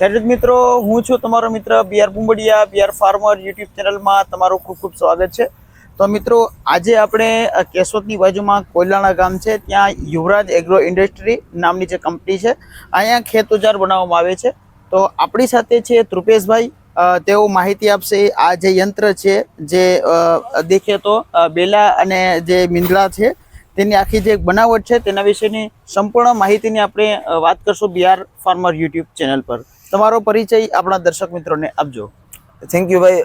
ખેડૂત મિત્રો, હું છું તમારો મિત્ર BR Pumbadiya BR farmer YouTube ચેનલમાં તમારું ખૂબ ખૂબ સ્વાગત છે. તો મિત્રો, આજે આપણે કેશોદની બાજુમાં કોયલાણા ગામ છે, ત્યાં યુવરાજ એગ્રો ઇન્ડસ્ટ્રી નામની જે કંપની છે, અહીંયા ખેત ઉજાર બનાવવામાં આવે છે. તો આપણી સાથે છે ત્રુપેશભાઈ તેઓ માહિતી આપશે. આ જે યંત્ર છે, જે દેખે તો બેલા અને જે મીંદડા છે, તેની આખી જે બનાવટ છે, તેના વિશેની સંપૂર્ણ માહિતીની આપણે વાત કરશું બિહાર ફાર્મર યુટ્યુબ ચેનલ પર. તમારો પરિચય આપણા દર્શક મિત્રોને આપજો. થેન્ક યુ ભાઈ.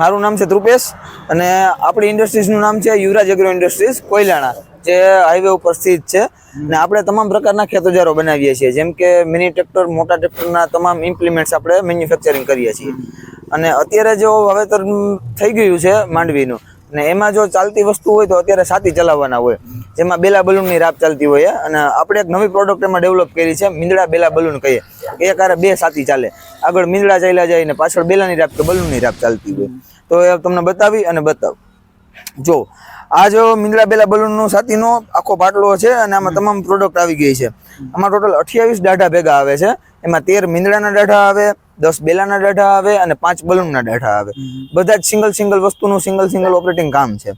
મારું નામ છે ધ્રુપેશ અને આપણી ઇન્ડસ્ટ્રીઝનું નામ છે યુવરાજ એગ્રો ઇન્ડસ્ટ્રીઝ કોયલાણા જે હાઈવે ઉપર સ્થિત છે. અને આપણે તમામ પ્રકારના ખેતોજારો બનાવીએ છીએ જેમ કે મિની ટ્રેક્ટર મોટા ટ્રેક્ટરના તમામ ઇમ્પ્લિમેન્ટ્સ આપણે મેન્યુફેક્ચરિંગ કરીએ છીએ. અને અત્યારે જો વાવેતર થઈ ગયું છે માંડવીનું અને એમાં જો ચાલતી વસ્તુ હોય તો અત્યારે સાથી ચલાવવાના હોય. જેમાં બેલા બલૂનની રાપ ચાલતી હોય અને આપણે એક નવી પ્રોડક્ટ એમાં ડેવલપ કરી છે, મીંદડા બેલા બલૂન કહીએ. એક આરે બે સાથી ચાલે. આગળ મીંદડા ચાલ્યા જાય ને પાછળ બેલાની રાપ કે બલૂનની રાપ ચાલતી હોય. તો એ તમને બતાવી અને બતાવ. જો, આ જો મીંદડા બેલા બલૂનનો સાથીનો આખો પાટલો છે અને આમાં તમામ પ્રોડક્ટ આવી ગઈ છે. આમાં ટોટલ અઠ્યાવીસ દાઢા ભેગા આવે છે. એમાં તેર મીંદડાના દાઢા આવે. દસ બેલાના ડાઢા આવે અને પાંચ બલૂનના ડાઢા આવે. બધા જ સિંગલ સિંગલ વસ્તુનું સિંગલ સિંગલ ઓપરેટિંગ કામ છે.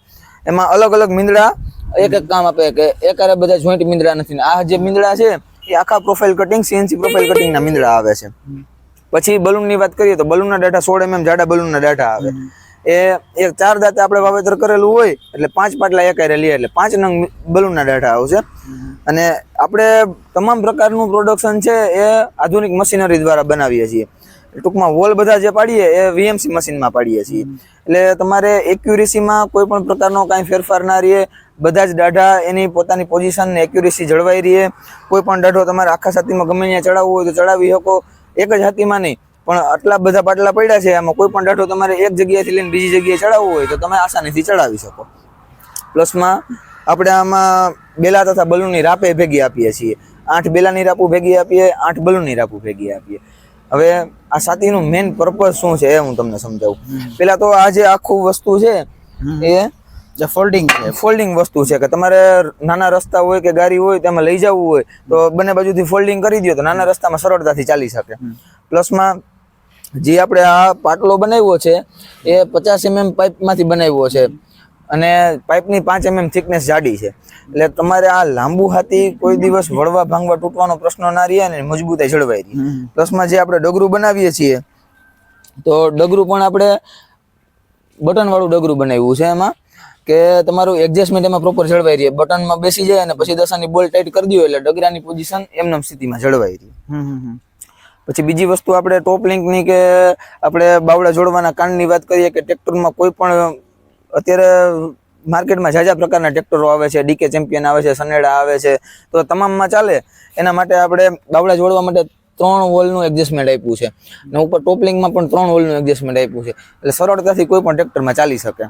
એમાં અલગ અલગ મીંદડા એક એક કામ આપે કે એક આરે બધા જોઈન્ટ મીંદડા નથી આ જે મીંદડા છે એ આખા પ્રોફાઇલ કટિંગ સીએનસી પ્રોફાઇલ કટિંગના મીંદડા આવે છે. પછી બલૂનની વાત કરીએ તો બલૂનના ડાઢા સોળ એમએમ જાડા બલૂનના ડાઢા આવે. એ એક ચાર દાંતે આપણે વાવેતર કરેલું હોય એટલે પાંચ પાટલા એક હારે લઈએ એટલે પાંચ નંગ બલૂનના ડાઢા આવશે. અને આપણે તમામ પ્રકારનું પ્રોડક્શન છે એ આધુનિક મશીનરી દ્વારા બનાવીએ છીએ. ટૂંકમાં વોલ બધા જે પાડીએ એ વીએમસી મશીનમાં પાડીએ છીએ. એટલે તમારે એક્યુરેસીમાં કોઈ પણ પ્રકારનો કાંઈ ફેરફાર ના રહે બધા જ દાઢા એની પોતાની પોઝિશન ને એક્યુરેસી જળવાઈ રહે કોઈ પણ દાઢો તમારે આખા છાતીમાં ગમે ત્યાં ચડાવવો હોય તો ચડાવી શકો. એક જ હાથીમાં નહીં, પણ આટલા બધા પાટલા પડ્યા છે, આમાં કોઈ પણ દાઢો તમારે એક જગ્યાએથી લઈને બીજી જગ્યાએ ચડાવવો હોય તો તમે આસાનીથી ચડાવી શકો. પ્લસમાં આપણે આમાં બેલા તથા બલૂનની રાપે ભેગી આપીએ છીએ. આઠ બેલાની રાપુ ભેગી આપીએ આઠ બલૂનની રાપુ ભેગી આપીએ. હવે આ સાતીનું મેઇન પર્પઝ શું છે એ હું તમને સમજાવું. પેલા તો આ જે આખું વસ્તુ છે એ જે ફોલ્ડિંગ છે. ફોલ્ડિંગ વસ્તુ છે કે તમારે નાના રસ્તા હોય કે ગાડી હોય તેમાં લઈ જવું હોય તો બંને બાજુથી ફોલ્ડિંગ કરી દો તો નાના રસ્તામાં સરળતાથી ચાલી શકે. પ્લસમાં જે આપણે આ પાટલો બનાવ્યો છે એ પચાસ એમએમ પાઇપમાંથી બનાવ્યો છે. અને પાઇપની પાંચ એમએમ થિકનેસ જાડી છે. એટલે તમારે આ લાંબુ હાથી કોઈ દિવસ વળવા ભાંગવા તૂટવાનો પ્રશ્ન ના રહે અને મજબૂતાઈ જળવાઈ રહી. પ્લસમાં જે આપણે ડગરું બનાવીએ છીએ તો ડગરું પણ આપણે બટનવાળું ડગરું બનાવ્યું છે એમાં કે તમારું એડજસ્ટમેન્ટ એમાં પ્રોપર જળવાઈ રહે. બટનમાં બેસી જાય અને પછી દસાની બોલ ટાઈટ કરી દો એટલે ડગરાની પોઝિશન એમનેમ સ્થિતિમાં જળવાઈ રહી. પછી બીજી વસ્તુ આપણે ટોપ લિંકની કે આપણે બાવડા જોડવાના કાનની વાત કરીએ કે ટ્રેક્ટરમાં કોઈ પણ અત્યારે માર્કેટમાં જાજા પ્રકારના ટ્રેક્ટરો આવે છે, ડીકે ચેમ્પિયન આવે છે, સનેડા આવે છે. તો તમામમાં ચાલે, એના માટે આપણે બાવડા જોડવા માટે ત્રણ વોલનું એડજસ્ટમેન્ટ આપ્યું છે. અને ઉપર ટોપલિંગમાં પણ ત્રણ વોલનું એડજસ્ટમેન્ટ આપ્યું છે. એટલે સરળતાથી કોઈ પણ ટ્રેક્ટરમાં ચાલી શકે.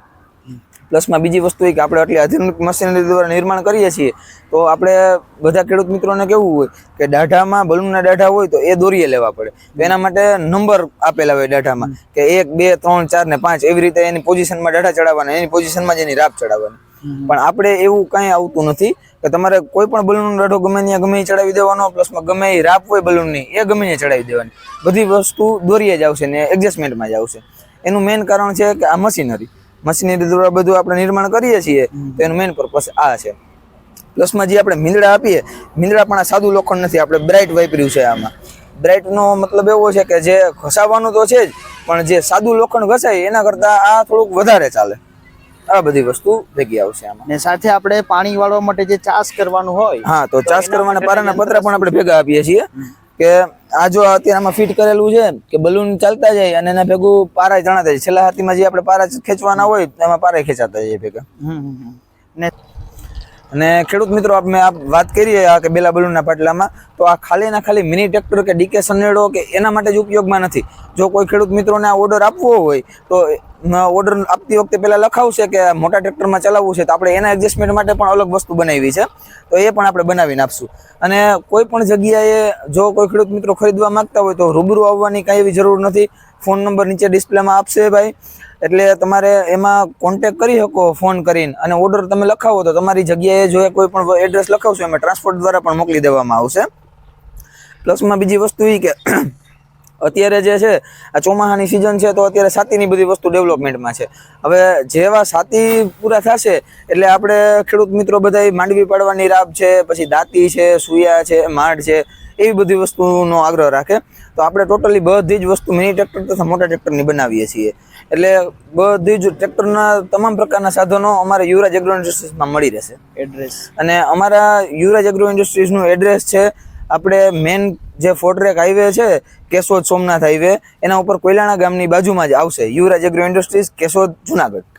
પ્લસમાં બીજી વસ્તુ એ કે આપણે આટલી આધુનિક મશીનરી દ્વારા નિર્માણ કરીએ છીએ, તો આપણે બધા ખેડૂત મિત્રોને કેવું હોય કે દાઢામાં બલૂનના દાઢા હોય તો એ દોરીએ લેવા પડે. તો એના માટે નંબર આપેલા હોય દાઢામાં કે એક, બે, ત્રણ, ચાર ને પાંચ એવી રીતે એની પોઝિશનમાં દાઢા ચડાવવાના, એની પોઝિશનમાં જ એની રાપ ચડાવવાની. પણ આપણે એવું કાંઈ આવતું નથી કે તમારે કોઈ પણ બલૂનનો દાઢો ગમે ત્યાં ગમે ચડાવી દેવાનો, પ્લસમાં ગમે એ રાપ હોય બલૂનની, એ ગમે ચડાવી દેવાની. બધી વસ્તુ દોરીએ જ આવશે ને એડજસ્ટમેન્ટમાં જ આવશે. એનું મેઇન કારણ છે કે આ મશીનરી. મશીનરી દ્વારા બધું આપણે નિર્માણ કરીએ છીએ તો એનું મેઇન પર્પસ આ છે. પ્લસમાં જે આપણે મીંદડા આપીએ મીંદડા પણ આ સાદું લોખંડ નથી આપણે બ્રાઇટ વાપર્યું છે આમાં. બ્રાઇટનો મતલબ એવો છે કે જે ઘસાવાનું તો છે જ પણ જે સાદું લોખંડ ઘસાય એના કરતાં આ થોડુંક વધારે ચાલે. આ બધી વસ્તુ ભેગી આવશે આમાં. ને સાથે આપણે પાણી વાળવા માટે જે ચાસ કરવાનું હોય હા તો ચાસ કરવાના પારાના પતરા પણ આપણે ભેગા આપીએ છીએ કે આ જો અત્યારે આમાં ફિટ કરેલું છે કે બલૂન ચાલતા જાય અને એના ભેગું પારા જણાતા જાય છેલ્લા હાથીમાં જે આપણે પારા ખેંચવાના હોય એમાં પારા ખેંચાતા જાય ભેગા. ને અને ખેડૂત મિત્રો આપણે આ વાત કરીએ આ કે બેલા બલૂનના પાટલામાં તો આ ખાલી ના ખાલી મિની ટ્રેક્ટર કે ડીકે સનેડો કે એના માટે જ ઉપયોગમાં નથી. જો કોઈ ખેડૂત મિત્રોને આ ઓર્ડર આપવો હોય તો ઓર્ડર આપતી વખતે પહેલાં લખાવશે કે મોટા ટ્રેક્ટરમાં ચલાવવું છે, તો આપણે એના એડજસ્ટમેન્ટ માટે પણ અલગ વસ્તુ બનાવી છે. તો એ પણ આપણે બનાવીને આપશું. અને કોઈ પણ જગ્યાએ જો કોઈ ખેડૂત મિત્રો ખરીદવા માંગતા હોય તો રૂબરૂ આવવાની કાંઈ એવી જરૂર નથી. ફોન નંબર નીચે ડિસ્પ્લેમાં આપશે ભાઈ. એટલે તમારે એમાં કોન્ટેક કરી શકો ફોન કરીને. અને ઓર્ડર તમે લખાવો તો તમારી જગ્યાએ જો એ કોઈ પણ એડ્રેસ લખાવશો, એમાં ટ્રાન્સપોર્ટ દ્વારા પણ મોકલી દેવામાં આવશે. પ્લસમાં બીજી વસ્તુ એ કે અત્યારે જે છે આ ચોમાસાની સિઝન છે તો અત્યારે સાતીની બધી વસ્તુ ડેવલપમેન્ટમાં છે. હવે જેવા સાતી પૂરા થશે એટલે આપણે ખેડૂત મિત્રો બધા માંડવી પાડવાની રાબ છે પછી દાંતી છે સુયા છે માડ છે એવી બધી વસ્તુનો આગ્રહ રાખે. તો આપણે ટોટલી બધી જ વસ્તુ મિની ટ્રેક્ટર તથા મોટા ટ્રેક્ટરની બનાવીએ છીએ. એટલે બધી જ ટ્રેક્ટરના તમામ પ્રકારના સાધનો અમારે યુવરાજ એગ્રો ઇન્ડસ્ટ્રીઝમાં મળી રહેશે. એડ્રેસ અને અમારા યુવરાજ એગ્રો ઇન્ડસ્ટ્રીઝનું એડ્રેસ છે આપણે મેન જે ફોર્ટ્રેક હાઈવે છે, કેશોદ સોમનાથ હાઈવે એના ઉપર કોયલાણા ગામની બાજુમાં જ આવશે. Yuvraj agro industries Keshod, Junagadh.